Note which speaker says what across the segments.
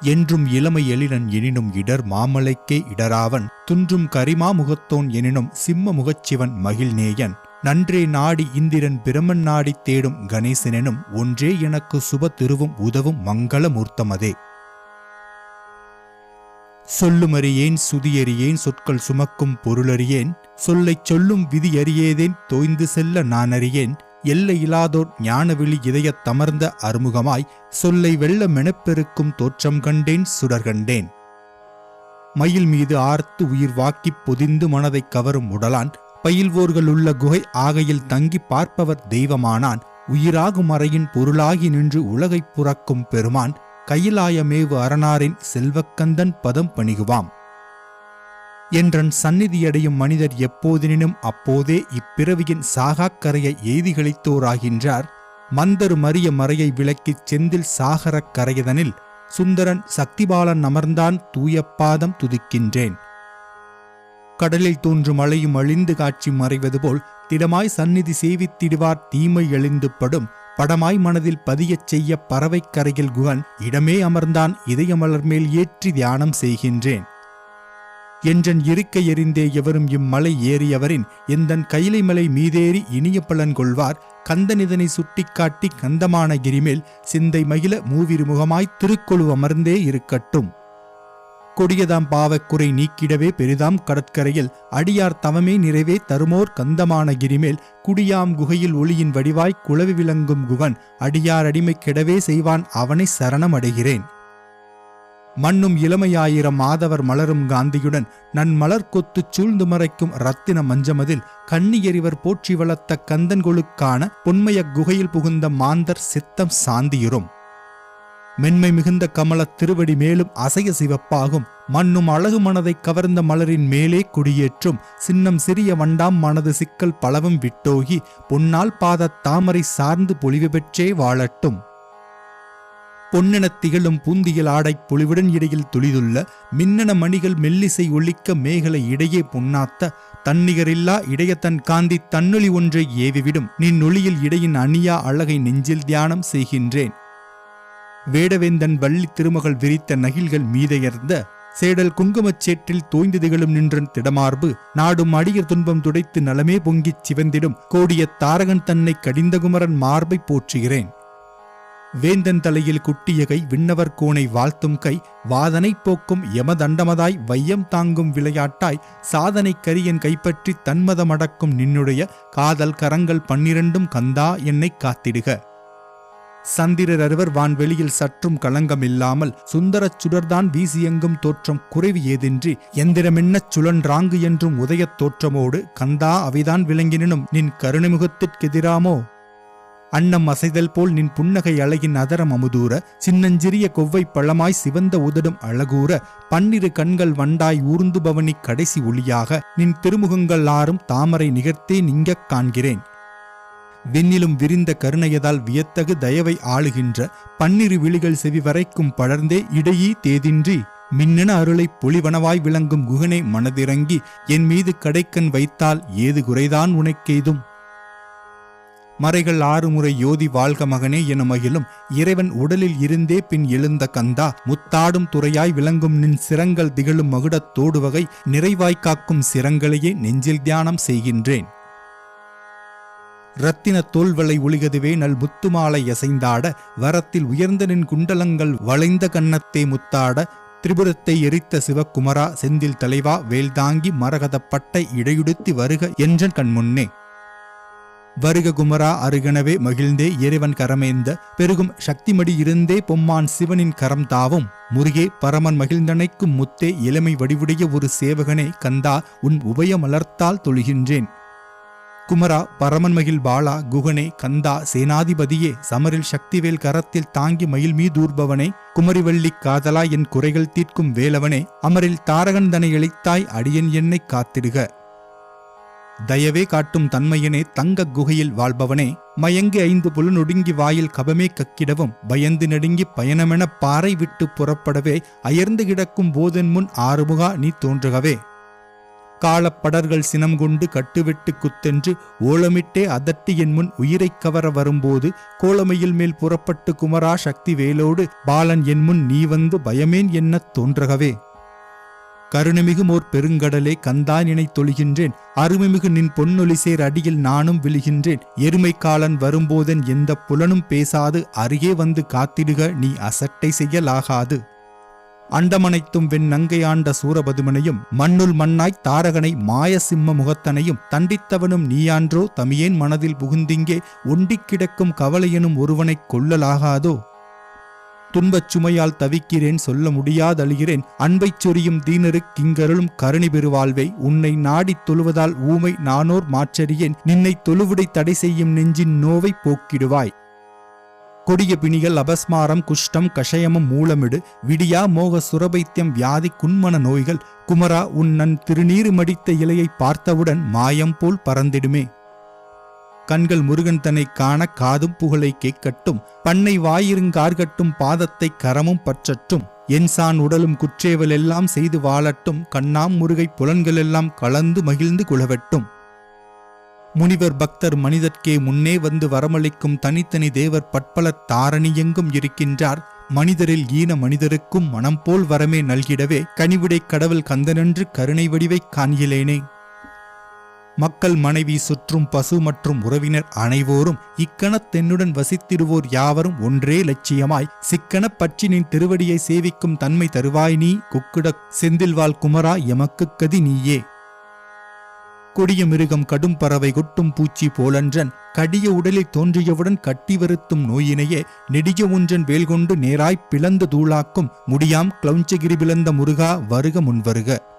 Speaker 1: என்றும் இளமை எழிலன் எனினும் இடர் மாமலைக்கே இடராவன். துன்றும் கரிமா முகத்தோன் எனினும் சிம்ம முகச்சிவன் மகிழ்நேயன். நன்றே நாடி இந்திரன் பிரமன் நாடி தேடும் கணேசனெனும் ஒன்றே எனக்கு சுப திருவும் உதவும் மங்களமூர்த்தமதே சொல்லுமறியேன் சுதியறியேன் சொற்கள் சுமக்கும் பொருளறியேன். சொல்லைச் சொல்லும் விதியறியேதேன் தோய்ந்து செல்ல நான் அறியேன் எல்லையிலாதோர் ஞானவிழி இதயத் தமர்ந்த அறுமுகமாய் சொல்லை வெள்ள மெனப்பெருக்கும் தோற்றம் கண்டேன் சுடர் கண்டேன். மயில் மீது ஆர்த்து உயிர் வாக்கிப் பொதிந்து மனதைக் கவரும் உடலான் பயில்வோர்களுள்ள குகை ஆகையில் தங்கி பார்ப்பவர் தெய்வமானான் உயிராகும் அறையின் பொருளாகி நின்று உலகைப் புறக்கும் பெருமான் கையிலாயமேவு அரணாரின் செல்வக்கந்தன் பதம் பணிகுவாம். என்றன் சந்நிதியடையும் மனிதர் எப்போதினும் அப்போதே இப்பிறவியின் சாகாக்கரையை எய்திகளித்தோராகின்றார் மந்தரு மரிய மறையை விளக்கிச் செந்தில் சாகரக் கரையதனில் சுந்தரன் சக்திபாலன் அமர்ந்தான் தூயப்பாதம் துதிக்கின்றேன். கடலில் தோன்றும் மழையும் அழிந்து காட்சி மறைவது போல் திடமாய் சந்நிதி சேவித்திடுவார் தீமை எழுந்துப்படும் படமாய் மனதில் பதியச் செய்ய பறவைக் கரையில் குகன் இடமே அமர்ந்தான் இதயமலர் மேல் ஏற்றி தியானம் செய்கின்றேன். என்றன் இருக்கை எறிந்தே எவரும் இம்மலை ஏறியவரின் எந்தன் கைலை மலை மீதேறி இனிய பலன் கொள்வார். கந்தனிதனை சுட்டிக்காட்டி கந்தமான கிரிமேல் சிந்தை மகிழ மூவிருமுகமாய் திருக்கொழு அமர்ந்தே இருக்கட்டும். கொடியதாம் பாவக்குறை நீக்கிடவே பெரிதாம் கடற்கரையில் அடியார் தவமே நிறைவே தருமோர் கந்தமான கிரிமேல் குடியாம் குகையில் ஒளியின் வடிவாய் குளவி விளங்கும் குகன் அடியார் அடிமை கெடவே செய்வான் அவனை சரணமடைகிறேன் மண்ணும் இளமையாயிரம் மாதவர் மலரும் காந்தியுடன் நன் மலர் கொத்துச் சூழ்ந்து மறைக்கும் ரத்தின மஞ்சமதில் கண்ணியறிவர் போற்றி வளர்த்த கந்தன்கொழுக்கான பொன்மய குகையில் புகுந்த மாந்தர் சித்தம் சாந்தியுறும். மென்மை மிகுந்த கமல திருவடி மேலும் அசைய சிவப்பாகும். மண்ணும் அழகு மனதை கவர்ந்த மலரின் மேலே குடியேற்றும். சின்னம் சிறிய வண்டாம் மனது சிக்கல் பலவும் விட்டோகி. பொன்னால் பாதத் தாமரை சார்ந்து பொலிவு பெற்றே வாழட்டும். பொன்னெனத் திகழும் பூந்தியல் ஆடைப் பொலிவுடன் இடையில் துளிதுள்ள மின்னண மணிகள் மெல்லிசை ஒழிக்க மேகலை இடையே பொன்னாத்த தன்னிகரில்லா இடைய தன் காந்தி தன்னொளி ஒன்றை ஏவிவிடும். நின் இடையின் அணியா அழகை நெஞ்சில் தியானம் செய்கின்றேன். வேடவேந்தன் வள்ளி திருமகள் விரித்த நகில்கள் மீதையர்ந்த சேடல் குங்குமச் சேற்றில் தோய்ந்து திகழும் நின்றன் திடமார்பு நாடும் அடியர் துன்பம் துடைத்து நலமே பொங்கிச் சிவந்திடும். கோடிய தாரகன் தன்னை கடிந்த குமரன் மார்பை போற்றுகிறேன். வேந்தன் தலையில் குட்டிய கை விண்ணவர் கோனை வாழ்த்தும் கை வாதனை போக்கும் யமதண்டமதாய் வையம் தாங்கும் விளையாட்டாய் சாதனை கரியன் கைப்பற்றி தன்மதமடக்கும் நின்னுடைய காதல் கரங்கள் பன்னிரண்டும் கந்தா என்னைக் காத்திடுக. சந்திரர் அறுவர் வான்வெளியில் சற்றும் களங்கமில்லாமல் சுந்தரச் சுடர்தான் வீசியெங்கும் தோற்றம் குறைவு ஏதின்றி எந்திரமென்னச் சுழன்றாங்கு என்றும் உதயத் தோற்றமோடு கந்தா அவைதான் விளங்கினும் நின் கருணைமுகத்திற்கெதிராமோ? அன்னம் அசைதல் போல் நின் புன்னகை அழகின் அதரம் அமுதூர சின்னஞ்சிறிய கொவ்வை பழமாய் சிவந்த உதடும் அழகூற பன்னிரு கண்கள் வண்டாய் ஊர்ந்து பவனி கடைசி ஒளியாக நின் திருமுகங்கள் ஆறும் தாமரை நிகர்த்தே நிங்கக் காண்கிறேன். விண்ணிலும் விரிந்த கருணையதால் வியத்தகு தயவை ஆளுகின்ற பன்னிரு விழிகள் செவி வரைக்கும் படர்ந்தே இடையீ தேதின்றி மின்னண அருளை பொலிவனவாய் விளங்கும் குகனை மனதிறங்கி என் மீது கடைக்கண் வைத்தால் ஏது குறைதான் உனக்கெய்தும் மறைகள் ஆறு முறை யோதி வாழ்க மகனே என மகிழும் இறைவன் உடலில் இருந்தே பின் எழுந்த கந்தா முத்தாடும் துறையாய் விளங்கும் நின் சிரங்கள் திகழும் மகுடத் தோடுவகை வகை நிறைவாய்க்காக்கும் சிரங்களையே நெஞ்சில் தியானம் செய்கின்றேன். ரத்தின தோல்வளை ஒளிகதுவே நல் முத்துமாலை அசைந்தாட வரத்தில் உயர்ந்த நின் குண்டலங்கள் வளைந்த கன்னத்தே முத்தாட திரிபுரத்தை எரித்த சிவக்குமரா செந்தில் தலைவா வேல்தாங்கி மரகதப்பட்டை இடையுடுத்தி வருக என்றன் கண்முன்னே. வருக குமரா அருகனவே மகிழ்ந்தே இறைவன் கரமேந்த பெருகும் சக்திமடி இருந்தே பொம்மான் சிவனின் கரம் தாவும். முருகே பரமன் மகிழ்ந்தனைக்கும் முத்தே இளமை வடிவுடைய ஒரு சேவகனே கந்தா உன் உபய மலர்த்தால் தொழுகின்றேன். குமரா பரமன் மகிழ் பாலா குகனே கந்தா சேனாதிபதியே சமரில் சக்திவேல் கரத்தில் தாங்கி மயில் மீதூர்பவனே குமரிவள்ளி காதலா என் குறைகள் தீர்க்கும் வேலவனே அமரில் தாரகன் தனை இழைத்தாய் அடியன் என்னை காத்திடுக. தயவே காட்டும் தன்மையனே தங்க குகையில் வாழ்பவனே. மயங்கி ஐந்து புலனொடுங்கி வாயில் கபமே கக்கிடவும் பயந்து நடுங்கி பயணமென பாறை விட்டு புறப்படவே அயர்ந்து கிடக்கும் போதன் முன் ஆறுமுகா நீ தோன்றுகவே. காலப்படர்கள் சினம் கொண்டு கட்டுவிட்டு குத்தென்று ஓலமிட்டே அதட்டி என் முன் உயிரைக் கவர வரும்போது கோலமையில் மேல் புறப்பட்டு குமரா சக்தி வேலோடு பாலன் என் முன் நீ வந்து பயமேன் என்னத் தோன்றகவே. கருணைமிகும் ஓர் பெருங்கடலே கந்தானினை தொழுகின்றேன். அருமைமிகு நின் பொன்னொலிசேர் அடியில் நானும் விழுகின்றேன். எருமை காலன் வரும்போதென் எந்த புலனும் பேசாது. அருகே வந்து காத்திடுக நீ அசட்டை செய்யலாகாது. அண்டமனைத்தும் வெண் நங்கையாண்ட சூரபதுமனையும் மண்ணுள் மண்ணாய் தாரகனை மாய சிம்ம முகத்தனையும் தண்டித்தவனும் நீயான்றோ தமியேன் மனதில் புகுந்திங்கே ஒண்டிக் கிடக்கும் கவலையெனும் ஒருவனைக் கொள்ளலாகாதோ? துன்பச் சுமையால் தவிக்கிறேன் சொல்ல முடியாதழுகிறேன். அன்பைச் சொரியும் தீனருக் கிங்கருளும் கருணி பெருவாழ்வை உன்னை நாடித் தொழுவதால் ஊமை நானோர் மாற்றறியேன். நின்னை தொழுவிடை தடை செய்யும் நெஞ்சின் நோவை போக்கிடுவாய். கொடிய பிணிகள் அபஸ்மாரம் குஷ்டம் கஷயமம் மூலமிடு. விடியா மோக சுரபைத்தியம் வியாதி குன்மன நோய்கள். குமரா உன் நன் திருநீறு மடித்த இலையை பார்த்தவுடன் மாயம் போல் பறந்திடுமே. கண்கள் முருகன் தன்னை காண காதும் புகழை கேட்கட்டும். பண்ணை வாயிருங்கார்கட்டும் பாதத்தை கரமும் பற்றட்டும். என்சான் உடலும் குற்றேவல் எல்லாம் செய்து வாழட்டும். கண்ணாம் முருகை புலன்களெல்லாம் கலந்து மகிழ்ந்து குழவட்டும் முனிவர் பக்தர் மனிதர்க்கே முன்னே வந்து வரமளிக்கும் தனித்தனி தேவர் பற்பல தாரணியெங்கும் இருக்கின்றார். மனிதரில் ஈன மனிதருக்கும் மனம் போல் வரமே நல்கிடவே. கனிவிடை கடவுள் கந்தனென்று கருணை வடிவைக் காண்கிலேனே. மக்கள் மனைவி சுற்றும் பசு மற்றும் உறவினர் அனைவோரும் இக்கணத்தென்னுடன் வசித்திடுவோர் யாவரும் ஒன்றே லட்சியமாய் சிக்கனப் பற்றி நின் திருவடியை சேவிக்கும் தன்மை தருவாய் நீ குக்குடக் செந்தில்வாள் குமரா எமக்கு கதி நீயே. கொடிய மிருகம் கடும் பறவை கொட்டும் பூச்சி போலன்றன் கடிய உடலில் தோன்றியவுடன் கட்டி வருத்தும் நோயினையே நெடிய ஒன்றன் வேல்கொண்டு நேராய் நேராய்ப் பிளந்து தூளாக்கும் முடியாம் கிளவுஞ்சகிரி பிளந்த முருகா வருக முன்வருக.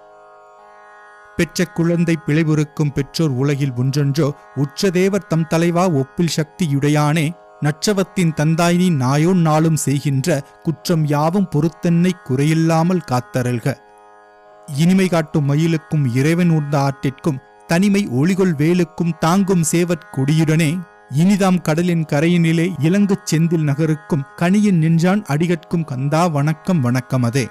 Speaker 1: பெற்ற குழந்தை பிழைபொறுக்கும் பெற்றோர் உலகில் ஒன்றென்றோ உச்சதேவர் தம் தலைவா ஒப்பில் சக்தியுடையானே நற்றவத்தின் தந்தாயினி நாயோன் நாளும் செய்கின்ற குற்றம் யாவும் பொறுத்தன்னை குறையில்லாமல் காத்தரல்க இனிமை காட்டும் மயிலுக்கும் இறைவன் உண்ட ஆற்றிற்கும் தனிமை ஒளிகொள் வேலுக்கும் தாங்கும் சேவற் கொடியுடனே இனிதாம் கடலின் கரையினிலே இலங்கு செந்தில் நகருக்கும் கனியின் நின்றான் அடிகட்கும் கந்தா வணக்கம் வணக்கம் அதே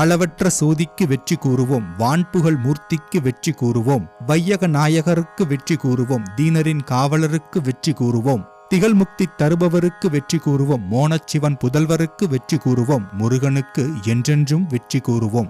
Speaker 1: அளவற்ற சோதிக்கு வெற்றி கூறுவோம் வான்புகழ் மூர்த்திக்கு வெற்றி கூறுவோம் வையக நாயகருக்கு வெற்றி கூறுவோம் தீனரின் காவலருக்கு வெற்றி கூறுவோம் திகழ்முக்தி தருபவருக்கு வெற்றி கூறுவோம் மோனச்சிவன் புதல்வருக்கு வெற்றி கூறுவோம் முருகனுக்கு என்றென்றும் வெற்றி கூறுவோம்.